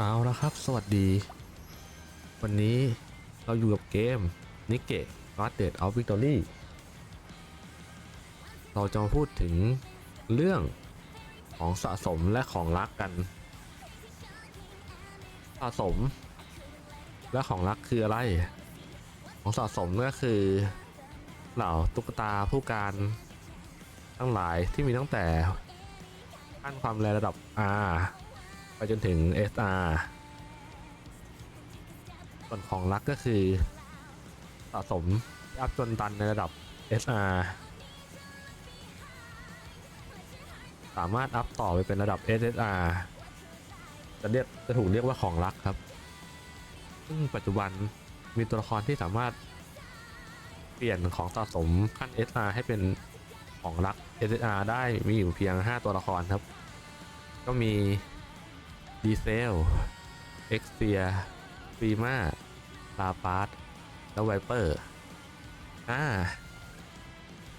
เอาละครับ สวัสดี วันนี้เราอยู่กับเกมนิกเกะ God Date of Victory เราจะมาพูดถึงเรื่องของสะสมและของรักกัน สะสม และของรักคืออะไร ของสะสมก็คือเหล่าตุ๊กตาผู้การทั้งหลายที่มีตั้งแต่ขั้นความแรงระดับ R ไปจนถึง SR ส่วนของรักก็คือสะสมอัพจนตันในระดับ SR สามารถอัพต่อไปเป็นระดับ SSR จะเรียกจะถูกเรียกว่าของรักครับ ซึ่งปัจจุบันมีตัวละครที่สามารถเปลี่ยนของสะสมขั้น SR ให้เป็นของรัก SSR ได้มีอยู่เพียง 5 ตัวละครครับ ก็มี ดีเซล เอ็กเซียฟีมาลาปาร์ตและไวเปอร์อ่า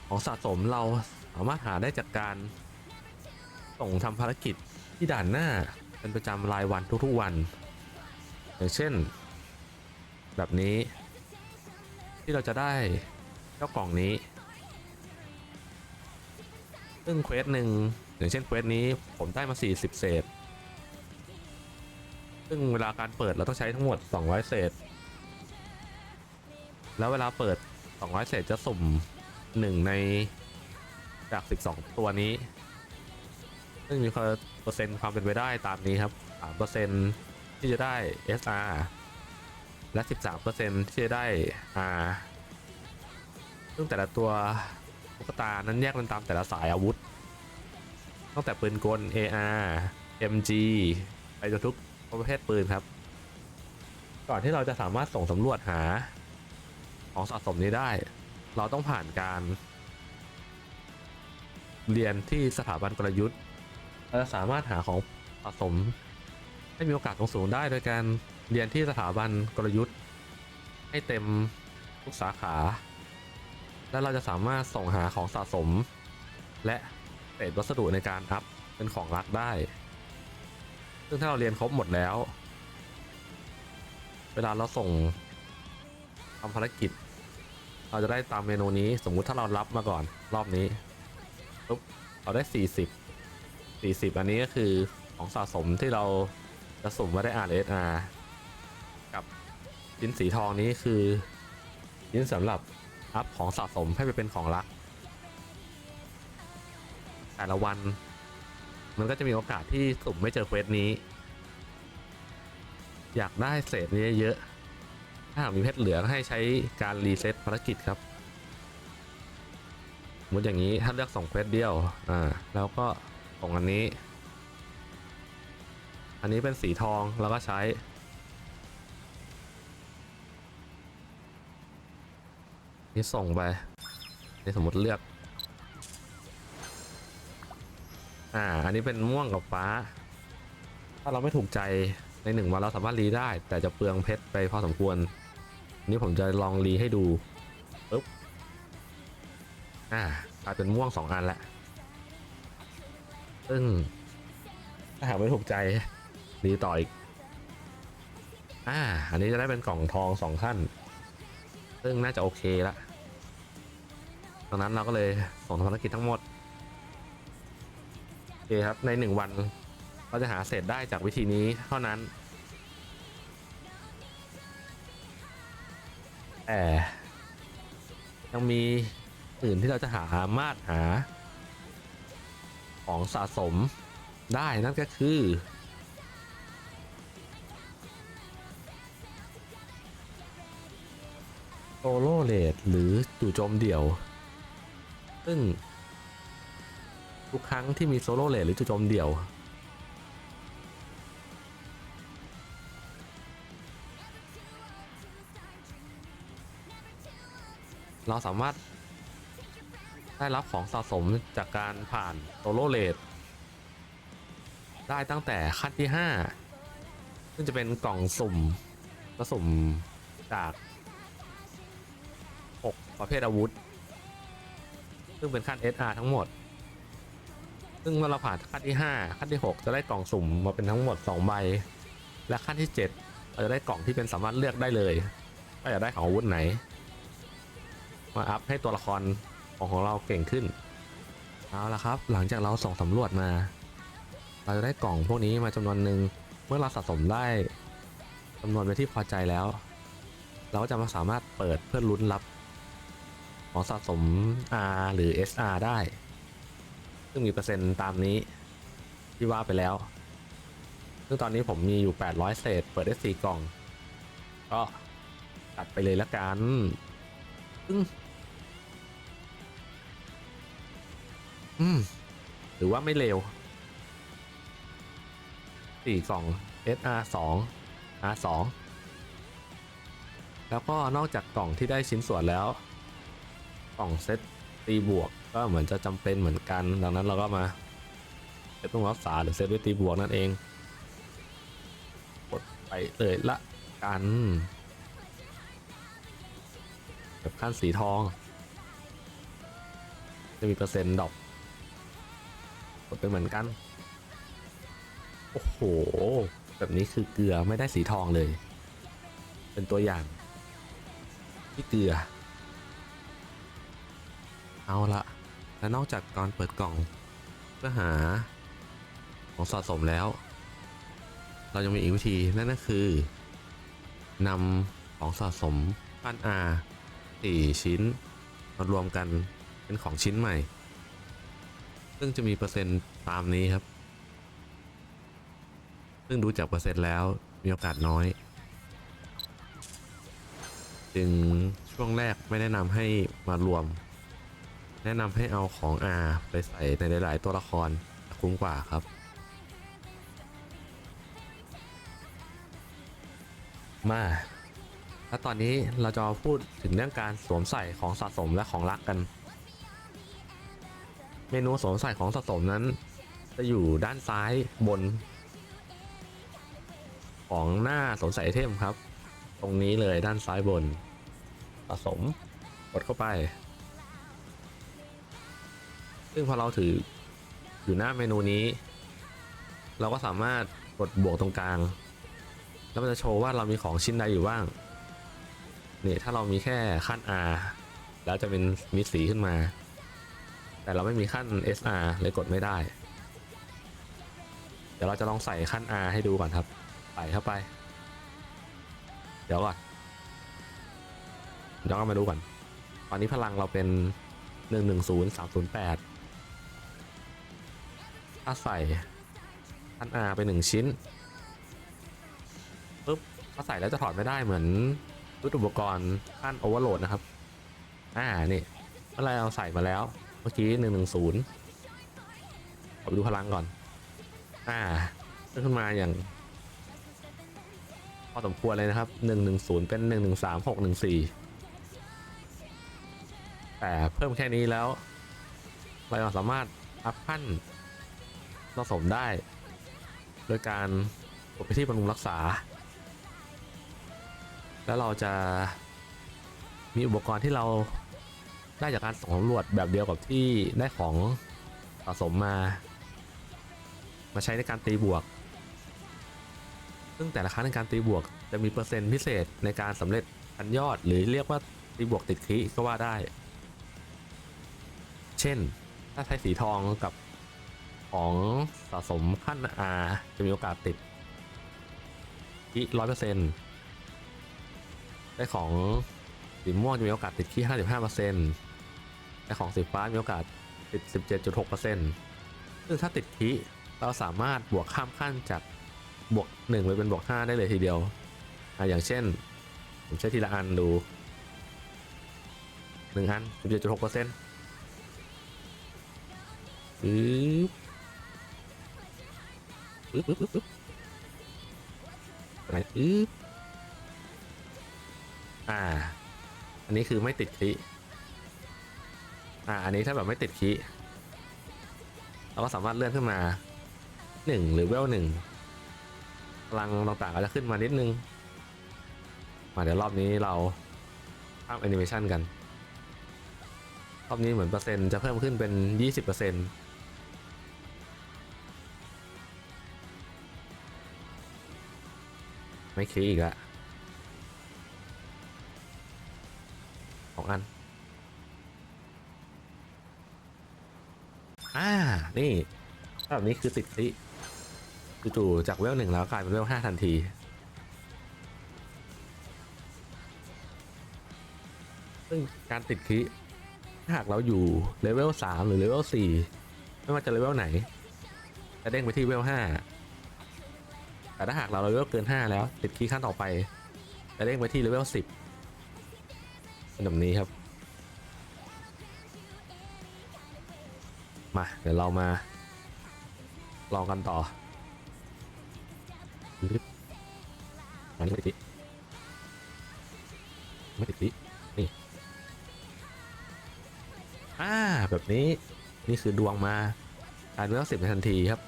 ของสะสมเราสามารถหาได้จากการส่งทำภารกิจที่ด่านหน้า เป็นประจำรายวันทุกๆวัน อย่างเช่น แบบนี้ ที่เราจะได้เจ้ากล่องนี้ ซึ่งเควสหนึ่งอย่างเช่นเควสนี้ผมได้มา 40 เศษ ซึ่งเวลาการเปิดเราต้องใช้ทั้งหมด 200 เศษ แล้วเวลาเปิด 200 เศษจะสุ่ม 1 ในจาก 12 ตัวนี้ ซึ่งมีเปอร์เซ็นต์ความเป็นไปได้ตามนี้ครับ 3%ที่จะได้ SR และ 13%ที่จะได้ R ซึ่งแต่ละตัวตุ๊กตานั้นแยกเป็นตามแต่ละสายอาวุธตั้งแต่ปืนกล AR MG ไปจนทุก ประเภทปืนครับ ก่อนที่เราจะสามารถส่งสำรวจหา ของสะสมนี้ได้ เราต้องผ่านการ เรียนที่สถาบันกลยุทธ์เราจะสามารถหาของสะสม ให้มีโอกาสสูงได้โดยการเรียนที่สถาบันกลยุทธ์ ให้เต็มทุกสาขา และเราจะสามารถส่งหาของสะสม และเศษวัสดุในการอัพเป็นของรักได้ ซึ่งถ้าเราเรียนครบหมดแล้ว เวลาเราส่งทำภารกิจ เราจะได้ตามเมนูนี้สมมุติถ้าเรารับมาก่อนรอบนี้ปุ๊บเราได้ 40 40 อันนี้ก็คือของสะสมที่เราจะสุ่มว่าได้ RSR กับชิ้นสีทองนี้คือชิ้นสำหรับอัพของสะสมให้ไปเป็นของรัก แต่ละวัน มันก็จะมีโอกาสที่สุ่มไม่เจอเควสนี้ อยากได้เศษนี้เยอะ ถ้าหากมีเพชรเหลือให้ใช้การรีเซ็ตภารกิจครับสมมติอย่างนี้ถ้าเลือกส่งเควสเดียว อ่า แล้วก็ส่งอันนี้ อันนี้เป็นสีทองแล้วก็ใช้ นี่ส่งไป นี่สมมติเลือก อ่า อันนี้เป็นม่วงกับฟ้า ถ้าเราไม่ถูกใจในหนึ่งวันเราสามารถรีได้ แต่จะเปลืองเพชรไปพอสมควร นี่ผมจะลองรีให้ดูปึ๊บอ่ากลายเป็นม่วงสองอันล้วซึ่งถ้าหากไม่ถูกใจรีต่ออีกอ่า อันนี้จะได้เป็นกล่องทองสองขั้น ซึ่งน่าจะโอเคละดังนั้นเราก็เลยส่งภารกิจทั้งหมด เคครับ ในหนึ่งวันเราจะหาเศษได้จากวิธีนี้เท่านั้นแต่ยังมีอื่นที่เราจะหาสามารถหา ของสะสมได้นั่นก็คือ โซโลเลดหรือจู่โจมเดี่ยว ซึ่ง ทุกครั้งที่มีโซโล่เลดหรือจู่โจมเดี่ยว เราสามารถได้รับของสะสมจากการผ่านโซโล่เลดได้ตั้งแต่ขั้นที่ 5 ซึ่งจะเป็นกล่องสุ่มก็สุ่มจาก 6 ประเภทอาวุธ ซึ่งเป็นขั้น SR ทั้งหมด ซึ่งเมื่อเราผ่านขั้นที่ 5 ขั้นที่ 6 จะได้กล่องสุ่มมาเป็นทั้งหมด2ใบ และขั้นที่ 7 เราจะได้กล่องที่เป็นสามารถเลือกได้เลยว่าอยากได้ของอาวุธไหน มาอัพให้ตัวละครของของเราเก่งขึ้น เอาละครับ หลังจากเราส่องสำรวจมา เราจะได้กล่องพวกนี้มาจำนวนหนึ่ง เมื่อเราสะสมได้จำนวนไปนที่พอใจแล้ว เราก็จะมาสามารถเปิดเพื่อลุ้นรับ ของสะสม R หรือ SR ได้ ซึ่งมีเปอร์เซ็นต์ตามนี้ที่ว่าไปแล้ว ซึ่งตอนนี้ผมมีอยู่ 800 เศษ เปิดได้ 4 กล่อง ก็ตัดไปเลยละกันซึ่งอืม หรือว่าไม่เร็ว4กล่อง SR 2 R 2แล้วก็นอกจากกล่องที่ได้ชิ้นส่วนแล้ว กล่องเซตตีบวก ก็เหมือนจะจำเป็นเหมือนกัน ดังนั้นเราก็มาเซตต้องรักษาหรือเซตไว้ตีบวกนั่นเอง กดไปเลยละกันแบบขั้นสีทอง จะมีเปอร์เซ็นต์ดอปกดไปเหมือนกัน โอ้โห แบบนี้คือเกลือไม่ได้สีทองเลย เป็นตัวอย่าง ที่เกลือ เอาละ และนอกจากการเปิดกล่องเพื่อหาของสะสมแล้ว เรายังมีอีกวิธีนั่นก็คือนำของสะสมปั้น R 4ชิ้นมารวมกันเป็นของชิ้นใหม่ ซึ่งจะมีเปอร์เซ็นต์ตามนี้ครับ ซึ่งดูจากเปอร์เซ็นต์แล้วมีโอกาสน้อย จึงช่วงแรกไม่แนะนำให้มารวม แนะนำให้เอาของ R ไปใส่ในหลาย ๆ ตัวละครคุ้มกว่าครับ มาแล้วตอนนี้เราจะมาพูดถึงเรื่องการสวมใส่ของสะสมและของรักกัน เมนูสวมใส่ของสะสมนั้น จะอยู่ด้านซ้ายบน ของหน้าสวมใส่ไอเทมครับ ตรงนี้เลยด้านซ้ายบนสะสมกดเข้าไป ซึ่งพอเราถืออยู่หน้าเมนูนี้ เราก็สามารถกดบวกตรงกลาง แล้วมันจะโชว์ว่าเรามีของชิ้นใดอยู่บ้างนี่ถ้าเรามีแค่ขั้น R แล้วจะเป็นมีสีขึ้นมา แต่เราไม่มีขั้น SR เลยกดไม่ได้ เดี๋ยวเราจะลองใส่ขั้น R ให้ดูก่อนครับใส่เข้าไป เดี๋ยวก่อนย้อนกลับมาดูก่อนตอนนี้พลังเราเป็น 110308 ถ้าใส่ขั้น R ไปหนึ่งชิ้นปุ๊บพอใส่แล้วจะถอดไม่ได้เหมือนชุดอุปกรณ์ขั้นโอเวอร์โหลดนะครับ อ่า นี่เมื่อไรเราใส่มาแล้ว เมื่อกี้หนึ่งหนึ่งศูนย์ขอไปดูพลังก่อน อ่าขึ้นขึ้นมาอย่างพอสมควรเลยนะครับหนึ่งหนึ่งศูนย์เป็นหนึ่งหนึ่งสามหกหนึ่งสี่แต่เพิ่มแค่นี้แล้ว เราสามารถอัพขั้น ผสมได้ โดยการกดไปที่บำรุงรักษา แล้วเราจะมีอุปกรณ์ที่เราได้จากการสำรวจแบบเดียวกับที่ได้ของสะสมมา มาใช้ในการตีบวก ซึ่งแต่ละครั้งในการตีบวกจะมีเปอร์เซ็นต์พิเศษในการสำเร็จพันยอด หรือเรียกว่าตีบวกติดคลิก็ว่าได้ เช่น ถ้าใช้สีทองกับ ของสะสมขั้น R จะมีโอกาสติดที่ร้อยเปอร์เซ็นต์ได้ของสีม่วงจะมีโอกาสติดที่ห้าสิบห้าเปอร์เซ็นต์ได้ของสีฟ้ามีโอกาสติดสิบเจ็ดจุดหกเปอร์เซ็นต์ซึ่งถ้าติดคีเราสามารถบวกข้ามขั้นจากบวกหนึ่งไปเป็นบวกห้าได้เลยทีเดียวอะอย่างเช่น ผมใช้ทีละอันดูหนึ่งอันสิบเจ็ดจุดหกเปอร์เซ็นต์ปึ๊บ ปึ๊บปึ๊บปึ๊บปึ๊บอะไรปึ๊บอ่า อันนี้คือไม่ติดคีอ่า อันนี้ถ้าแบบไม่ติดคีเราก็สามารถเลื่อนขึ้นมาหนึ่งหรือเวลหนึ่งพลังต่างๆก็จะขึ้นมานิดนึง มาเดี๋ยวรอบนี้เราข้ามแอนิเมชันกัน รอบนี้เหมือนเปอร์เซ็นต์จะเพิ่มขึ้นเป็น 20%เปอร์เซ็นต์ ไม่คีอีกละสองอัน อ่า นี่แบบนี้คือติดคีจู่ๆจากเวลหนึ่งแล้วกลายเป็นเวลห้าทันที ซึ่งการติดคีถ้าหากเราอยู่เลเวล3หรือเลเวล4ไม่ว่าจะเลเวลไหน จะเด้งไปที่เลเวล5 แต่ถ้าหากเราเลเวลเกิน 5 แล้วติดคีย์ขั้นต่อไปจะเด้งไปที่เลเวล10เป็นแบบนี้ครับ มา เดี๋ยวเรามา ลองกันต่ออันนี้ไม่ติดไม่ติดนี่อ่าแบบนี้นี่คือดวงมาการเวลสิบในทันทีครับ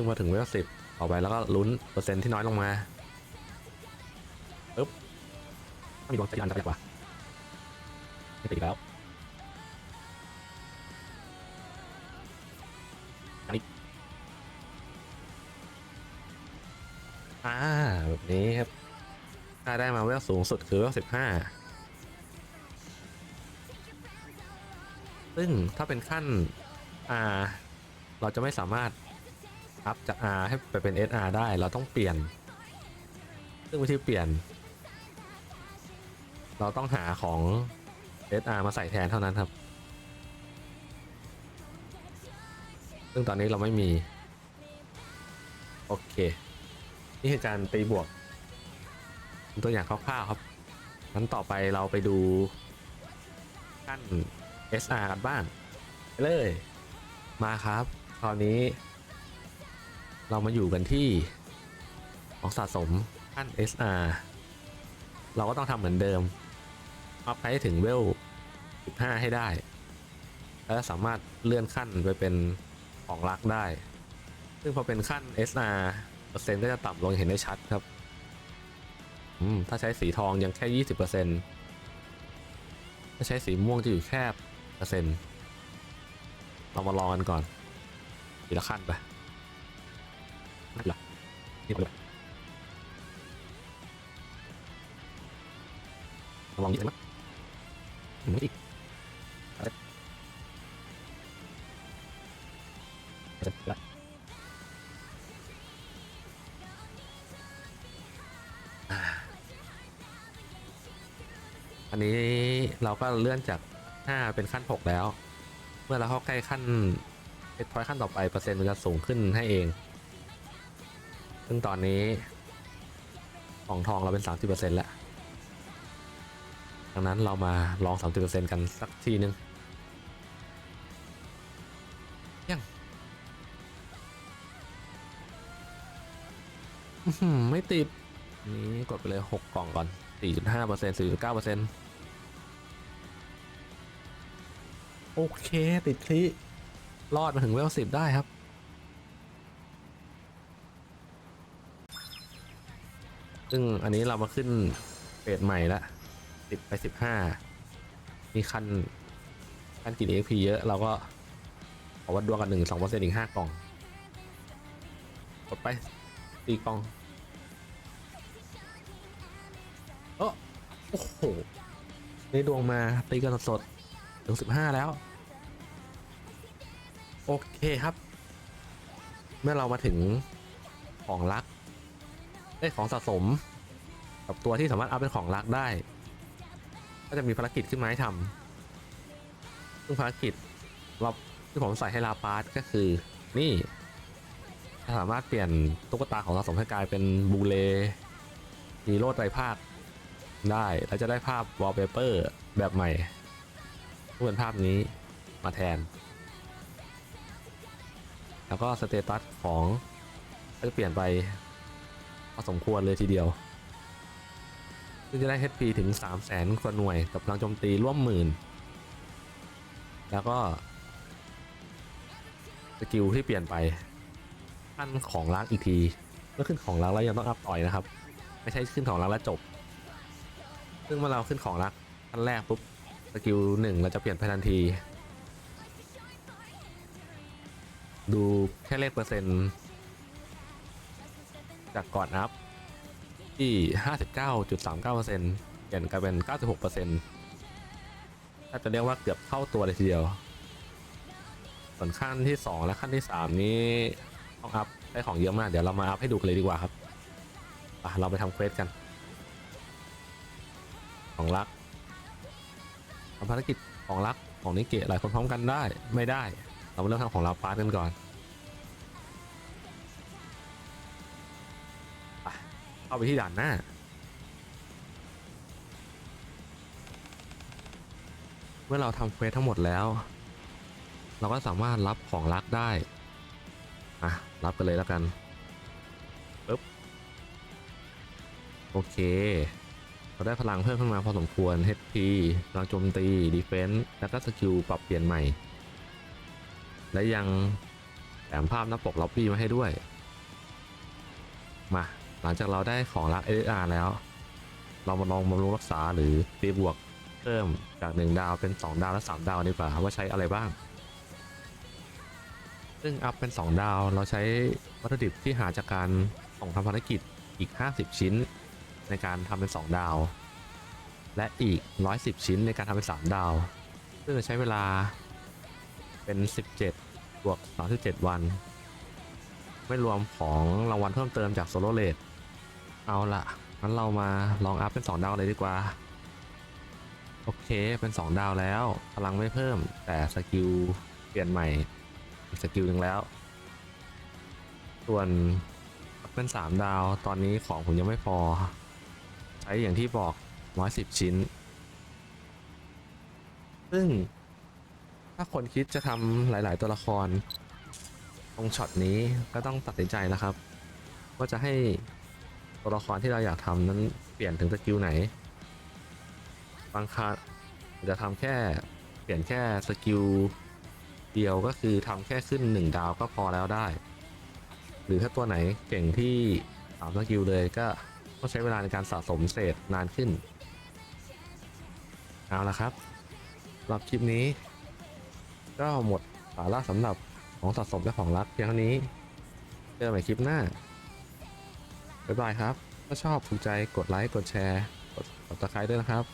ซึ่งมาถึงเวลสิบต่อไปแล้วก็ลุ้นเปอร์เซ็นต์ที่น้อยลงมาปึ๊บมีดวงสักอันจะดีกว่าไม่ติดอีกแล้วอันนี้อ่าแบบนี้ครับถ้าได้มาเวลสูงสุดคือเวลสิบห้าซึ่งถ้าเป็นขั้น R เราจะไม่สามารถ อัพจาก R ให้ไปเป็น SR ได้เราต้องเปลี่ยน ซึ่งวิธีเปลี่ยน เราต้องหาของ SR มาใส่แทนเท่านั้นครับ ซึ่งตอนนี้เราไม่มี โอเค นี่คือการตีบวก ตัวอย่างคร่าวๆครับงั้นต่อไปเราไปดูขั้น SR กันบ้างเลยมาครับ คราวนี้ เรามาอยู่กันที่ของสะสมขั้น SR เราก็ต้องทำเหมือนเดิมอัพให้ถึงเวล 15 ให้ได้ แล้วสามารถเลื่อนขั้นไปเป็นของรักได้ ซึ่งพอเป็นขั้น SR เปอร์เซ็นต์ก็จะต่ำลงเห็นได้ชัดครับอืมถ้าใช้สีทองยังแค่ยี่สิบเปอร์เซ็นต์ถ้าใช้สีม่วงจะอยู่แค่เปอร์เซ็นต์เรามาลองกันก่อนทีละขั้นไป นี่ละนี่ไปเลยลองยี่สิบมั้ยอืมอีกอะไรเสร็จละอันนี้เราก็เลื่อนจาก5เป็นขั้น 6 แล้ว เมื่อเราเข้าใกล้ขั้นเพชรพอยต์ขั้นต่อไป เปอร์เซ็นต์มันจะสูงขึ้นให้เอง ซึ่งตอนนี้ของทองเราเป็น 30%แล้ว ดังนั้นเรามาลอง 30%กันสักทีนึงยังไม่ติด นี่กดไปเลย 6 กล่องก่อน 4.5% 4.9%โอเค ติดคลิรอดมาถึงเวล10ได้ครับ ซึ่งอันนี้เรามาขึ้นเฟสใหม่ละติดไป15มีคันคันกิน XP เยอะ เราก็ขอวัดดวงกัน1 2%อีก5กล่องกดไป4กล่องโอ้โหได้ดวงมาตีกันสดๆถึงสิบห้าแล้ว โอเคครับ เมื่อเรามาถึงของรัก ได้ของสะสม กับตัวที่สามารถเอัพเป็นของรักได้ ก็จะมีภารกิจขึ้นมาให้ทำซึ่งภารกิจเราที่ผมใส่ให้ลาปาร์ตก็คือ นี่สามารถเปลี่ยนตุ๊กตาของสะสมให้กลายเป็นบูเลฮีโร่ไตรภาคได้แล้วจะได้ภาพ wallpaper แบบใหม่ก็เป็นภาพนี้มาแทน แล้วก็สเตตัสของก็จะเปลี่ยนไป พอสมควรเลยทีเดียว ซึ่งจะได้ HP ถึง 3 0 0แสนกว่าหน่วย กับพลังโจมตีร่วมหมื่น แล้วก็ สกิลที่เปลี่ยนไปขั้นของล้างอีกทีเมื่อขึ้นของล้างแล้วยังต้องอัพต่อยนะครับ ไม่ใช่ขึ้นของล้างแล้วจบ ซึ่งเมื่อเราขึ้นของรักขั้นแรกปุ๊บสกิลหนึ่งเราจะเปลี่ยนไปทันที ดูแค่เลขเปอร์เซ็นต์ จากก่อนอัพที่ 59.39%เปลี่ยนกลายเป็น 96%ถ้าจะเรียกว่าเกือบเท่าตัวเลยทีเดียว ส่วนขั้นที่ 2 และขั้นที่ 3 นี้ต้องอัพได้ของเยอะมาก เดี๋ยวเรามาอัพให้ดูกันเลยดีกว่าครับเราไปทำเควสกัน ของรักทำภารกิจของรักของนิเกะหลายคนพร้อมกันได้ไม่ได้ เรามาเริ่มทำของเราปาร์ตกันก่อน เข้าไปที่ด่านหน้า เมื่อเราทำเควสทั้งหมดแล้ว เราก็สามารถรับของรักได้ อะ รับกันเลยแล้วกันปึ๊บโอเค เราได้พลังเพิ่มขึ้นมาพอสมควร HP พลังโจมตี Defense แล้วก็สกิลปรับเปลี่ยนใหม่ และยังแถมภาพหน้าปกล็อบบี้มาให้ด้วย มา หลังจากเราได้ของรัก SSR แล้ว เรามาลองบำรุงรักษาหรือตีบวกเพิ่มจาก 1 ดาวเป็น 2 ดาวและ 3 ดาวดีกว่าว่าใช้อะไรบ้าง ซึ่งอัพเป็น 2 ดาวเราใช้วัตถุดิบที่หาจากการส่งทำภารกิจอีก 50 ชิ้น ในการทำเป็น 2 ดาว และอีก 110 ชิ้นในการทำเป็น 3 ดาว ซึ่งจะใช้เวลาเป็น 17 บวก 37 วัน ไม่รวมของรางวัลเพิ่มเติมจากโซโลเลด เอาละงั้นเรามาลองอัพเป็น 2 ดาวเลยดีกว่า โอเคเป็น 2 ดาวแล้ว พลังไม่เพิ่ม แต่สกิลเปลี่ยนใหม่อีกสกิลหนึ่งแล้ว ส่วนเป็น 3 ดาวตอนนี้ของผมยังไม่พอ ใช้อย่างที่บอก110ชิ้น ซึ่ง ถ้าคนคิดจะทำหลาย ๆ ตัวละคร ตรงช็อตนี้ก็ต้องตัดสินใจนะครับ ว่าจะให้ ตัวละครที่เราอยากทำนั้นเปลี่ยนถึงสกิลไหน บางครั้งจะทำแค่เปลี่ยนแค่สกิลเดียวก็คือทำแค่ขึ้น 1 ดาวก็พอแล้วได้ หรือถ้าตัวไหนเก่งที่สามสกิลเลยก็ต้องใช้เวลาในการสะสมเศษนานขึ้น เอาละครับรับคลิปนี้ ก็หมดสาระสำหรับของสะสมและของรักเพียงเท่านี้ เจอกันใหม่คลิปหน้า บ๊ายบายครับ ถ้าชอบถูกใจกดไลค์ กดแชร์ กดติดตามด้วยนะครับ